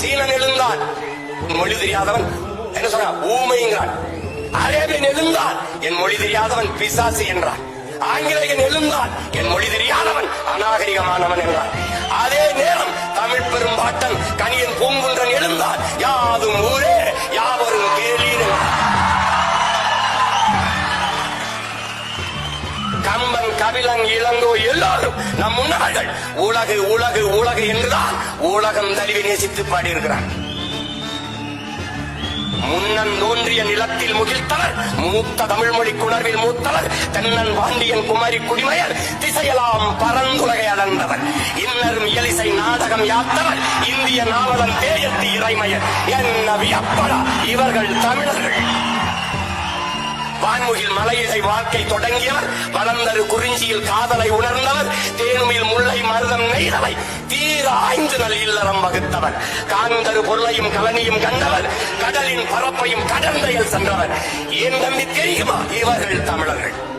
சீனன் எழுந்தான் மொழி தெரியாதவன் என்ன சொன்ன ஊமைங்கிறான் அரேபியன் எழுந்தான் என் மொழி தெரியாதவன் பிசாசு என்றான் ஆங்கிலேயன் எழுந்தான் என் மொழி தெரியாதவன் அநாகரிகமானவன் என்றான் அதே நேரம் தமிழ் பெரும்பாட்டன் கனியன் பூங்குன்றன் எழுந்தான் யாதும் ஊரே கபிலன் இளங்கோ எல்லாரும் நம் முன்னாள்கள் உலகு உலகு உலகு என்றுதான் உலகம் தழுவி நேசித்து பாடியிருக்கிறார் முன்னன் தோன்றிய நிலத்தில் முகிழ்த்தவர் மூத்த தமிழ் மொழி குணர்வில் மூத்தவர் தென்னன் பாண்டியன் குமரி குடிமையர் திசையெல்லாம் பரந்துலகை அடர்ந்தவர் இன்னரும் இயலிசை நாடகம் யாத்தவர் இந்திய நாவலன் தேயத்தி இறைமையர். என்ன வியப்படா இவர்கள் தமிழர்கள். வான்முகில் மலையிசை வாழ்க்கை தொடங்கியவர் வளர்ந்தரு குறிஞ்சியில் காதலை உணர்ந்தவர் தேனுமில் முல்லை மருதம் நெய்தவை தீர ஆய்ந்து நல் இல்லறம் வகுத்தவர். காந்தரு பொருளையும் கலனியும் கண்டவர் கடலின் பரப்பையும் கடந்தையில் சென்றவர். ஏன் தம்பி தெரியுமா? இவர்கள் தமிழர்கள்.